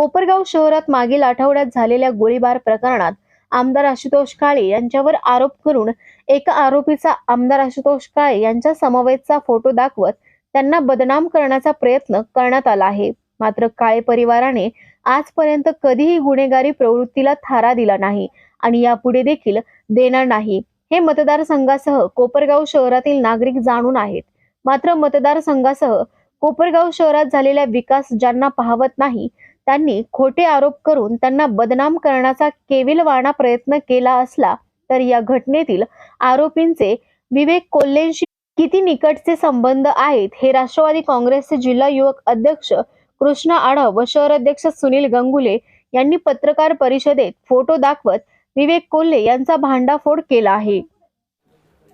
कोपरगाव शहरात मागील आठवड्यात झालेल्या गोळीबार प्रकरणात आमदार आशुतोष काळे यांच्यावर आरोप करून एका आरोपीचा आमदार आशुतोष काळे यांच्या समवेतचा फोटो दाखवत त्यांना बदनाम करण्याचा प्रयत्न करण्यात आला आहे. मात्र काळे परिवाराने आजपर्यंत कधीही गुन्हेगारी प्रवृत्तीला थारा दिला नाही आणि यापुढे देखील देणार नाही. हे मतदारसंघासह कोपरगाव शहरातील नागरिक जाणून आहेत. मात्र मतदारसंघासह कोपरगाव शहरात झालेल्या विकास ज्यांना पाहवत नाही त्यांनी खोटे आरोप करून त्यांना बदनाम करण्याचा केविलवाणा प्रयत्न केला असला तर या घटनेतील आरोपींचे विवेक कोल्हेंशी किती निकटचे संबंध आहेत हे राष्ट्रवादी काँग्रेसचे जिल्हा युवक अध्यक्ष कृष्णा आढाव व शहर अध्यक्ष सुनील गंगुले यांनी पत्रकार परिषदेत फोटो दाखवत विवेक कोल्हे यांचा भांडाफोड केला आहे.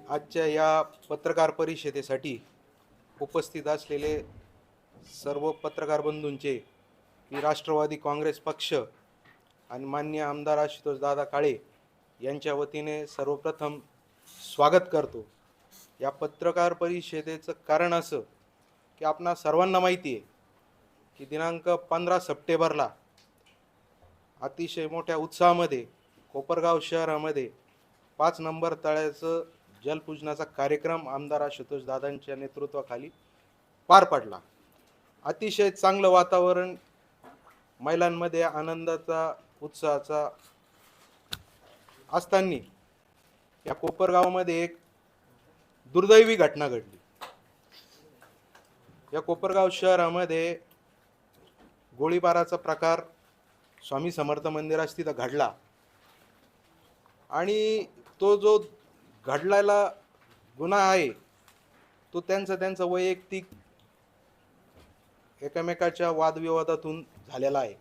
आजच्या या पत्रकार परिषदेसाठी उपस्थित असलेले सर्व पत्रकार बंधूंचे मी राष्ट्रवादी काँग्रेस पक्ष आणि मान्य आमदार आशुतोष दादा काळे यांच्या वतीने सर्वप्रथम स्वागत करतो. या पत्रकार परिषदेचं कारण असं की आपणा सर्वांना माहिती आहे की दिनांक पंधरा सप्टेंबरला अतिशय मोठ्या उत्साहामध्ये कोपरगाव शहरामध्ये पाच नंबर तळ्याचं जलपूजनाचा कार्यक्रम आमदार आशुतोष दादांच्या नेतृत्वाखाली पार पडला. अतिशय चांगलं वातावरण महिलांमध्ये आनंदाचा उत्साहाचा असताना या कोपरगावमध्ये एक दुर्दैवी घटना घडली. या कोपरगाव शहरामध्ये गोळीबाराचा प्रकार स्वामी समर्थ मंदिरास तिथं घडला. आणि तो जो घडलेला गुन्हा आहे तो त्यांचा त्यांचा वैयक्तिक एकमेकाच्या वादविवादातून झालेला आहे.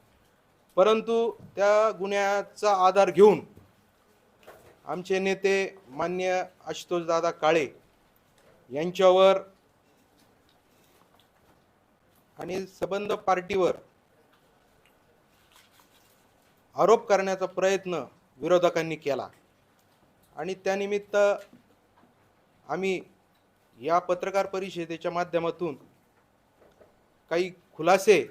परंतु त्या गुन्ह्याचा आधार घेऊन आमचे नेते मान्य आशुतोषदादा काळे यांच्यावर आणि सबंध पार्टीवर आरोप करण्याचा प्रयत्न विरोधकांनी केला. आणि त्यानिमित्त आम्ही या पत्रकार परिषदेच्या माध्यमातून काही खुलासे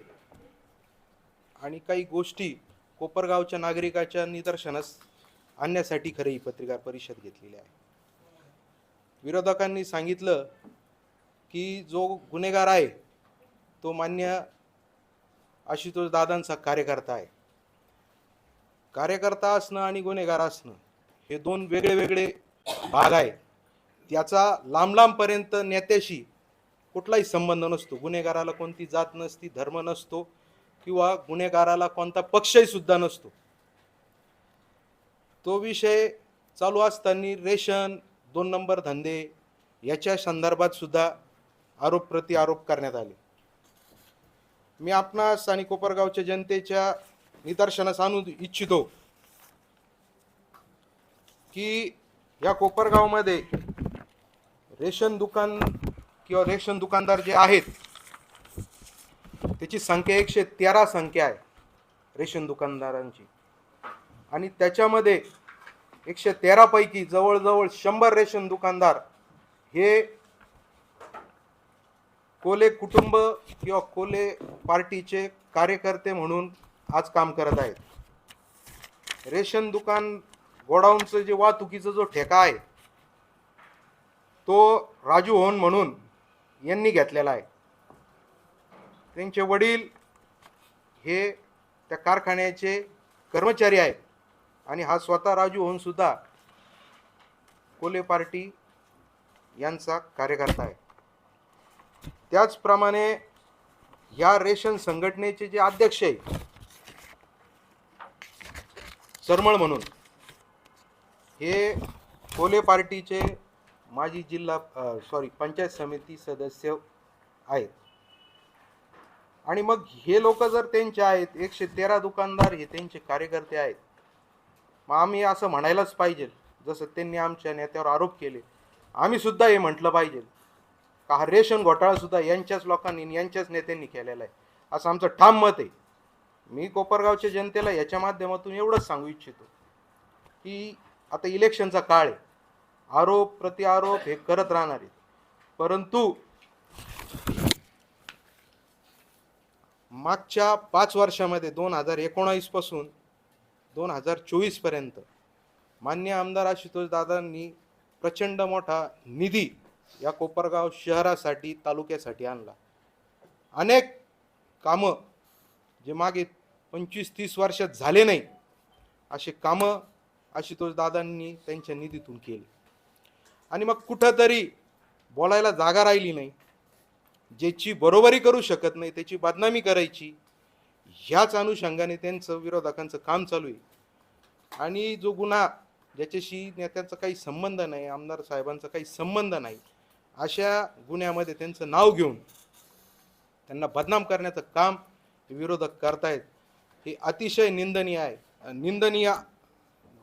आणि काही गोष्टी कोपरगावच्या नागरिकाच्या निदर्शनास आणण्यासाठी खरे ही पत्रकार परिषद घेतलेली आहे. विरोधकांनी सांगितलं की जो गुन्हेगार आहे तो मान्य आशुतोष दादांचा कार्यकर्ता आहे. कार्यकर्ता असणं आणि गुन्हेगार असणं हे दोन वेगळे वेगळे भाग आहे. त्याचा लांब लांबपर्यंत नेत्याशी कुठलाही संबंध नसतो. गुन्हेगाराला कोणती जात नसती धर्म नसतो. किंवा गुन्हेगाराला कोणता पक्षही सुद्धा नसतो. तो विषय चालू असताना रेशन दोन नंबर धंदे याच्या संदर्भात सुद्धा आरोप प्रति आरोप करण्यात आले. मी आपणास आणि कोपरगावच्या जनतेच्या निदर्शनास आणू इच्छितो की या कोपरगावमध्ये रेशन दुकान किंवा रेशन दुकानदार जे आहेत त्याची संख्या एकशे तेरा संख्या आहे रेशन दुकानदारांची. आणि त्याच्यामध्ये एकशे तेरापैकी जवळजवळ शंभर रेशन दुकानदार हे कोले कुटुंब किंवा कोले पार्टीचे कार्यकर्ते म्हणून आज काम करत आहेत. रेशन दुकान गोडाऊनचं जे वाहतुकीचा जो ठेका आहे तो राजू होन म्हणून यांनी घेतलेला आहे. त्यांचे वडील हे त्या कारखान्याचे कर्मचारी आहेत. आणि हा स्वतः राजू होऊन सुद्धा कोले पार्टी यांचा कार्यकर्ता आहे. त्याचप्रमाणे या रेशन संघटनेचे जे अध्यक्ष आहे सरमळ म्हणून हे कोले पार्टीचे माजी जिल्हा सॉरी पंचायत समिती सदस्य आहेत. आणि मग हे लोक जर त्यांचे आहेत एकशे तेरा दुकानदार हे त्यांचे कार्यकर्ते आहेत. मग आम्ही असं म्हणायलाच पाहिजे जसं त्यांनी आमच्या नेत्यावर आरोप केले. आम्ही सुद्धा हे म्हटलं पाहिजे. का हा रेशन घोटाळा सुद्धा यांच्याच लोकांनी यांच्याच नेत्यांनी केलेला आहे. असं आमचं ठाम मत आहे. मी कोपरगावच्या जनतेला याच्या माध्यमातून एवढंच सांगू इच्छितो की आता इलेक्शनचा काळ आहे. आरोप प्रत्यारोप हे करत राहणार आहेत. परंतु मागच्या पाच वर्षामध्ये दोन हजार एकोणावीसपासून दोन हजार चोवीसपर्यंत मान्य आमदार आशुतोष दादांनी प्रचंड मोठा निधी या कोपरगाव शहरासाठी तालुक्यासाठी आणला. अनेक कामं जे मागे पंचवीस तीस वर्षात झाले नाही असे कामं आशुतोष दादांनी त्यांच्या निधीतून केली. आणि मग कुठंतरी बोलायला जागा राहिली नाही. ज्याची बरोबरी करू शकत नाही त्याची बदनामी करायची ह्याच अनुषंगाने त्यांचं विरोधकांचं काम चालू आहे. आणि जो गुन्हा ज्याच्याशी नेत्यांचा काही संबंध नाही आमदार साहेबांचा काही संबंध नाही अशा गुन्ह्यामध्ये त्यांचं नाव घेऊन त्यांना बदनाम करण्याचं काम विरोधक करतायत हे अतिशय निंदनीय आहे. निंदनीय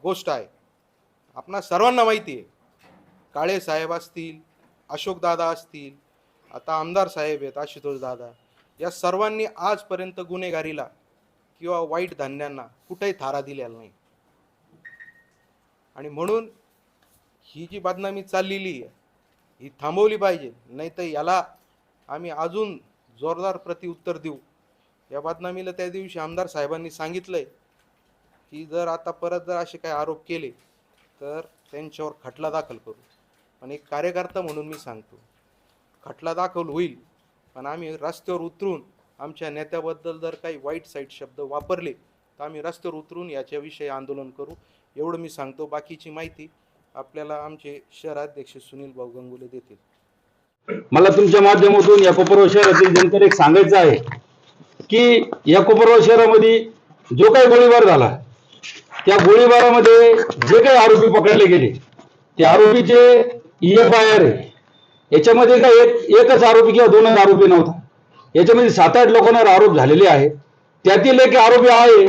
गोष्ट आहे. आपणा सर्वांना माहिती आहे काळे साहेब असतील अशोकदादा असतील आता आमदार साहेब आहेत आशुतोष दादा. या सर्वांनी आजपर्यंत गुन्हेगारीला किंवा वाईट धान्यांना कुठेही थारा दिलेला नाही. आणि म्हणून ही जी बदनामी चाललेली आहे ही थांबवली पाहिजे. नाही तर याला आम्ही अजून जोरदार प्रतिउत्तर देऊ. या बदनामीला त्या दिवशी आमदार साहेबांनी सांगितलंय की जर आता परत जर असे काही आरोप केले तर त्यांच्यावर खटला दाखल करू. पण एक कार्यकर्ता म्हणून मी सांगतो खटला दाखल होईल. पण आम्ही रस्त्यावर उतरून आमच्या नेत्याबद्दल जर काही वाईट साईट शब्द वापरले तर आम्ही रस्त्यावर उतरून याच्याविषयी आंदोलन करू. एवढं मी सांगतो. बाकीची माहिती आपल्याला आमचे शहराध्यक्ष सुनील भाऊ गंगुले देतील. मला तुमच्या माध्यमातून या शहरातील जनतेला एक सांगायचं आहे की या शहरामध्ये जो काही गोळीबार झाला त्या गोळीबारामध्ये जे काही आरोपी पकडले गेले ते आरोपीचे एफ आय आर आहे. याच्यामध्ये काय एक एकच आरोपी किंवा दोनच आरोपी नव्हता. याच्यामध्ये सात आठ लोकांवर आरोप झालेले आहे त्यातील एक आरोपी आहे.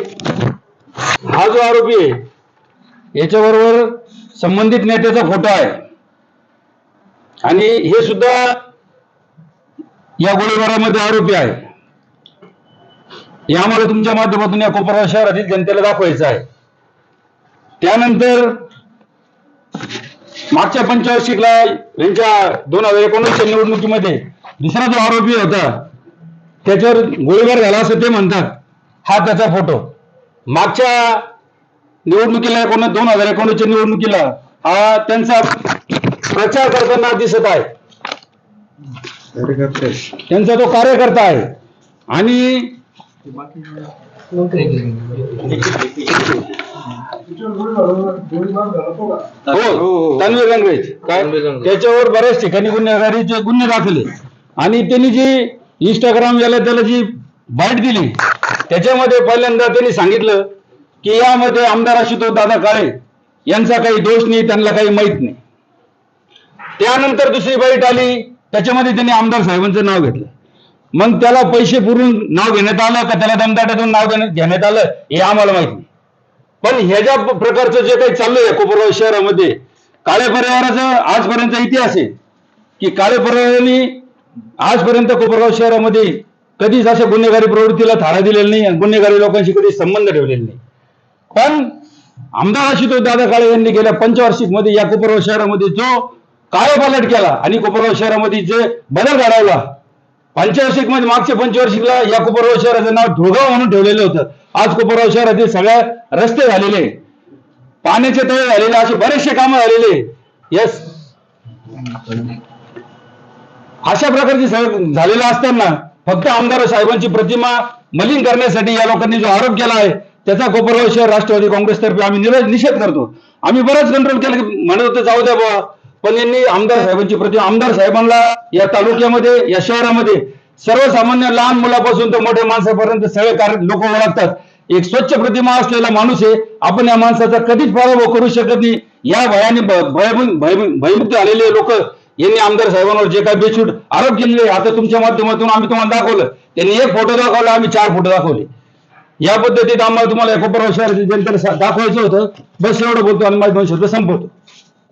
हा जो आरोपी आहे याच्याबरोबर संबंधित नेत्याचा फोटो आहे. आणि हे सुद्धा या गोळीबारामध्ये आरोपी आहे. हे आम्हाला तुमच्या माध्यमातून या कोपरगाव शहरातील जनतेला दाखवायचं आहे. त्यानंतर मागच्या पंचवार्षिकला यांच्या दोन हजार एकोणीसच्या निवडणुकीमध्ये दुसरा जो आरोपी होता त्याच्यावर गोळीबार झाला असं ते म्हणतात. हा त्याचा फोटो. मागच्या निवडणुकीला एकोण दोन हजार एकोणीसच्या निवडणुकीला हा त्यांचा प्रचार करताना दिसत आहे. त्यांचा तो कार्यकर्ता आहे. आणि हो तन्वीर गंगरेज काय? त्याच्यावर बऱ्याच ठिकाणी गुन्हेगारीचे गुन्हे दाखले आणि त्यांनी जी इंस्टाग्राम याला त्याला जी बाईट दिली त्याच्यामध्ये पहिल्यांदा त्यांनी सांगितलं की यामध्ये आमदार आशुतोष दादा काळे यांचा काही दोष नाही त्यांना काही माहीत नाही. त्यानंतर दुसरी बाईट आली त्याच्यामध्ये त्यांनी आमदार साहेबांचं नाव घेतलं. मग त्याला पैसे पुरून नाव घेण्यात आलं का त्याला दमदाट्यातून नाव घेण्यात घेण्यात आलं हे आम्हाला माहीत नाही. पण ह्या ज्या प्रकारचं जे काही चाललंय कोपरगाव शहरामध्ये काळे परिवाराचा आजपर्यंत इतिहास आहे की काळे परिवाराने आजपर्यंत कोपरगाव शहरामध्ये कधीच अशा गुन्हेगारी प्रवृत्तीला थारा दिलेला नाही आणि गुन्हेगारी लोकांशी कधी संबंध ठेवलेला नाही. पण आमदार तो दादा काळे यांनी गेल्या पंचवार्षिकमध्ये या कोपरगाव शहरामध्ये जो काळेपालट केला आणि कोपरगाव शहरामध्ये जे बदल घडवला पंचवार्षिक म्हणजे मागच्या पंचवार्षिकला या कोपरगाव शहराचं नाव धुळगाव म्हणून ठेवलेलं होतं. आज कोपरगाव शहरातील सगळ्या रस्ते झालेले पाण्याचे तळे झालेले असे बरेचसे कामं झालेले यस अशा प्रकारचे झालेलं असताना फक्त आमदार साहेबांची प्रतिमा मलिन करण्यासाठी या लोकांनी जो आरोप केला आहे त्याचा कोपरगाव शहर राष्ट्रवादी काँग्रेसतर्फे आम्ही निर- निषेध करतो. आम्ही बरंच कंट्रोल केलं की म्हणत होतो जाऊ द्या बाबा पण यांनी आमदार साहेबांची प्रतिमा आमदार साहेबांना या तालुक्यामध्ये या शहरामध्ये सर्वसामान्य लहान मुलापासून तर मोठ्या माणसापर्यंत सगळे कार्य लोक ओळखतात. एक स्वच्छ प्रतिमा असलेला माणूस आहे आपण या माणसाचा कधीच पराभव करू शकत नाही. या भयाने भ- भयमुक्त आलेले लोक यांनी आमदार साहेबांवर जे काही बेछूट आरोप केलेले आता तुमच्या माध्यमातून आम्ही तुम्हाला दाखवलं. त्यांनी एक फोटो दाखवला आम्ही चार फोटो दाखवले. या पद्धतीत आम्हाला तुम्हाला कोपरगाव शहरातील जनतेला दाखवायचं होतं. बस एवढं बोलतो आणि माझे दोन शब्द संपवतो.